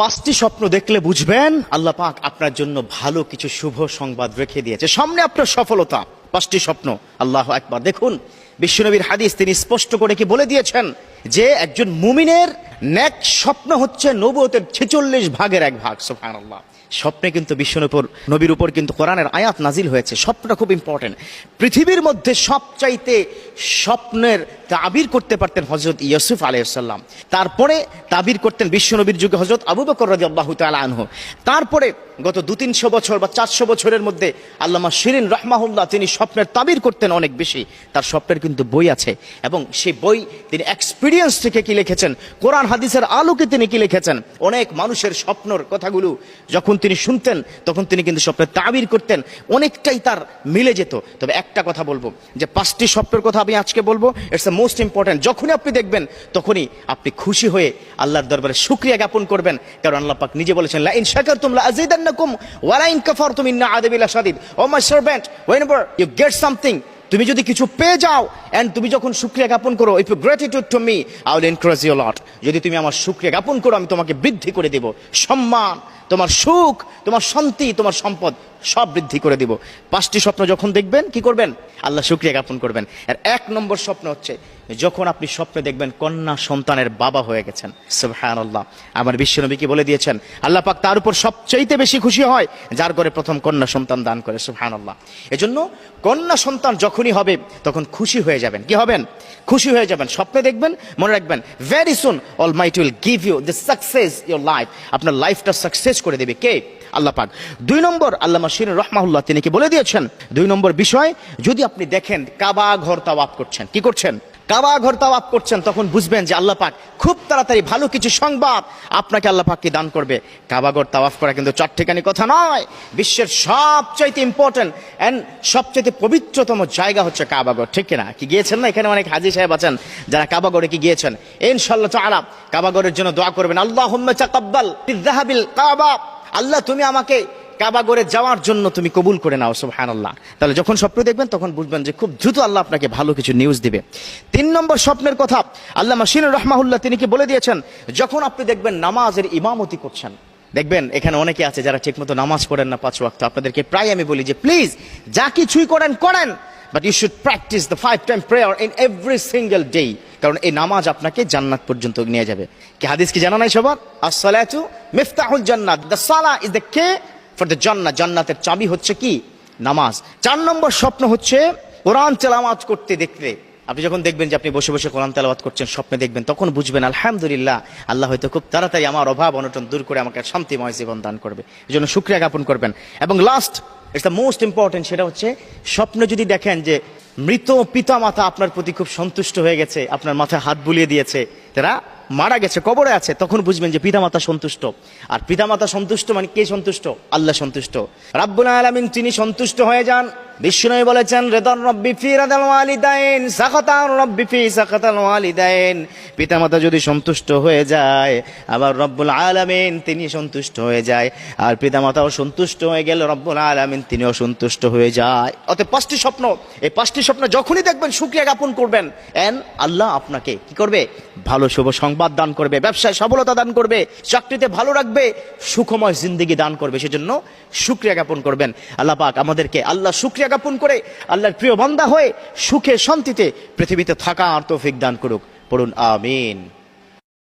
পাঁচটি স্বপ্ন দেখলে বুঝবেন, আল্লাহ পাক আপনার জন্য ভালো কিছু শুভ সংবাদ রেখে দিয়েছে। সামনে আপনার সফলতা, পাঁচটি স্বপ্ন, আল্লাহ একবার দেখুন, বিশ্বনবীর হাদিস তিনি স্পষ্ট করে কি বলে দিয়েছেন? যে একজন মুমিনের ন্যাক স্বপ্ন হচ্ছে নবতের ছেচল্লিশ ভাগের এক ভাগ সোফান আল্লাহ স্বপ্নে কিন্তু উপর, নবীর উপর কিন্তু কোরআনের আয়াত নাজিল হয়েছে। স্বপ্নটা খুব ইম্পর্টেন্ট পৃথিবীর মধ্যে সবচাইতে স্বপ্নের তাবির করতে পারতেন হজরত ইয়সুফ আলাইসাল্লাম তারপরে তাবির করতেন বিশ্বনবীর যুগে হজরত আবু বকর রাজি আল্লাহ আনহু। তারপরে গত দু তিনশো বছর বা চারশো বছরের মধ্যে আল্লামা শিরিন রহমাহুল্লাহ তিনি স্বপ্নের তাবির করতেন অনেক বেশি। তার স্বপ্নের কিন্তু বই আছে এবং সেই বই তিনি এক্সপিরিয়েন্স থেকে কি লিখেছেন, কোরআন হাদিসের আলোকে তিনি কি লিখেছেন, অনেক মানুষের স্বপ্নর কথাগুলো যখন তিনি শুনতেন, তখন তিনি কিন্তু স্বপ্নের তাবির করতেন, অনেকটাই তার মিলে যেত। তবে একটা কথা বলব, যে পাঁচটি স্বপ্নের কথা আমি আজকে বলব ইটস দ্য মোস্ট ইম্পর্টেন্ট যখনই আপনি দেখবেন, তখনই আপনি খুশি হয়ে আল্লাহর দরবারে শুক্রিয়া জ্ঞাপন করবেন। কারণ আল্লাহ পাক নিজে বলেছেন লা ইন শাকারতুম লা আযীদান্নাকুম ওয়া লা ইন কাফারতুম ইন্না আযাবি লাশাদীদ। O my servant, whenever you get something, তুমি যদি কিছু পেয়ে যাও এন্ড তুমি যখন শুক্রিয়া জ্ঞাপন করো if you gratitude to me I will encourage you lot যদি তুমি আমার শুক্রিয়া জ্ঞাপন করো, আমি তোমাকে বৃদ্ধি করে দেব। সম্মান, তোমার সুখ, তোমার শান্তি, তোমার সম্পদ সব বৃদ্ধি করে দিব। পাঁচটি স্বপ্ন যখন দেখবেন, কি করবেন? আল্লাহ শুক্রিয়া জ্ঞাপন করবেন। আর এক নম্বর স্বপ্ন হচ্ছে, যখন আপনি স্বপ্নে দেখবেন কন্যা সন্তানের বাবা হয়ে গেছেন। সুবহান আল্লাহ আমার বিশ্বনবী কি বলে দিয়েছেন? আল্লাহ পাক তার উপর সবচাইতে বেশি খুশি হয়, যার ঘরে প্রথম কন্যা সন্তান দান করে। সুবহান আল্লাহ এজন্য কন্যা সন্তান যখনই হবে, তখন খুশি হয়ে যাবেন। কি হবেন? খুশি হয়ে যাবেন। স্বপ্নে দেখবেন, মনে রাখবেন very soon almighty will give you the success your life আপনার লাইফটা সাকসেস করে দেবে। কে? আল্লাহ পাক। দুই নম্বর আল্লাহ মাসির রহমাহুল্লাহ তিনি কি বলে দিয়েছেন? দুই নম্বর বিষয়, যদি আপনি দেখেন কাবা ঘর তাওয়াপ করছেন, কি করছেন? কাবা ঘর তাওয়াপ করছেন, তখন বুঝবেন যে আল্লাহ পাক খুব তাড়াতাড়ি ভালো কিছু সংবাদ আপনাকে আল্লাহ পাক কি দান করবে। কাবা ঘর তাওয়াফ করা কিন্তু চারটেখানি কথা নয়। বিশ্বের সবচাইতে ইম্পর্টেন্ট এন্ড সবচাইতে পবিত্রতম জায়গা হচ্ছে কাবাগড় ঠিক কিনা? কি গিয়েছেন না এখানে অনেক হাজি সাহেব আছেন? যারা কাবাগড়ে কি গিয়েছেন? ইনশাল্লাহ তাআলা কাবাগড়ের জন্য দোয়া করবেন। আল্লাহুম্মা তাকাব্বাল বিযাহাবিল কাবা। আল্লাহ, তুমি আমাকে কাবাগরে যাওয়ার জন্য তুমি কবুল করে নাও, সুবহানাল্লাহ। তাহলে যখন স্বপ্ন দেখবেন, তখন বুঝবেন যে খুব দ্রুত আল্লাহ আপনাকে ভালো কিছু নিউজ দিবে। তিন নম্বর স্বপ্নের কথা, আল্লাহ মাসিনুর রহমাহুল্লাহ তিনি কি বলে দিয়েছেন? যখন আপনি দেখবেন নামাজের ইমামতি করছেন, দেখবেন এখানে অনেকে আছে যারা ঠিকমতো নামাজ পড়েন না পাঁচ ওয়াক্ত। আপনাদেরকে প্রায় আমি বলি যে প্লিজ যা কিছুই করেন করেন। But you should practise the five time prayer in every single day কারণ এই নামাজ আপনাকে জান্নাত পর্যন্ত নিয়ে যাবে। কি হাদিস কি জানা নাই সবার? আসসালাতু মিফতাহুল জান্নাত। দ্য সালা is the key for the জান্নাত জান্নাতের চাবি হচ্ছে কি? নামাজ। চার নম্বর স্বপ্ন হচ্ছে কোরআন তেলাওয়াত করতে দেখতে আপনি যখন দেখবেন যে আপনি বসে বসে কোরআন তেলাওয়াত করছেন, স্বপ্নে দেখবেন, তখন বুঝবেন, আলহামদুলিল্লাহ, আল্লাহ হয়তো খুব তাড়াতাড়ি আমার অভাব, অনটন দূর করে আমাকে শান্তিময় জীবন দান করবে। এই জন্য শুক্রিয়া জ্ঞাপন করবেন। এবং last it's the most important সেটা হচ্ছে স্বপ্ন যদি দেখেন যে মৃত পিতা মাতা আপনার প্রতি খুব সন্তুষ্ট হয়ে গেছে, আপনার মাথায় হাত বুলিয়ে দিয়েছে। তারা মারা গেছে, কবরে আছে, তখন বুঝবেন যে পিতামাতা সন্তুষ্ট। আর পিতামাতা সন্তুষ্ট মানে কে সন্তুষ্ট? আল্লাহ সন্তুষ্ট। রাব্বুল আলমিন তিনি সন্তুষ্ট হয়ে যান বিষ্ণু বলেছেন, রেদন রব্বি ফি ওয়ালিদাইন, সাখাতান রব্বি ফি সাখাতাল ওয়ালিদাইন। পিতামাতা যদি সন্তুষ্ট হয়ে যায়, আবার রব্বুল আলামিন তিনি সন্তুষ্ট হয়ে যায়। আর পিতামাতাও সন্তুষ্ট হয়ে গেলে রব্বুল আলামিন হয়ে যায়। অতএব পাঁচটি স্বপ্ন, এই পাঁচটি স্বপ্ন যখনই দেখবেন শুক্রিয়া জ্ঞাপন করবেন। এন, আল্লাহ আপনাকে কি করবে? ভালো শুভ সংবাদ দান করবে, ব্যবসায় সফলতা দান করবে, চাকরিতে ভালো রাখবে, সুখময় জিন্দিগি দান করবে। সেজন্য শুক্রিয়া জ্ঞাপন করবেন। আল্লাহ পাক আমাদেরকে আল্লাহ শুক্রিয়া জ্ঞাপন করে আল্লাহর প্রিয় বান্দা হয়ে সুখে শান্তিতে পৃথিবীতে থাকা আর তৌফিক দান করুক। পড়ুন, আমিন।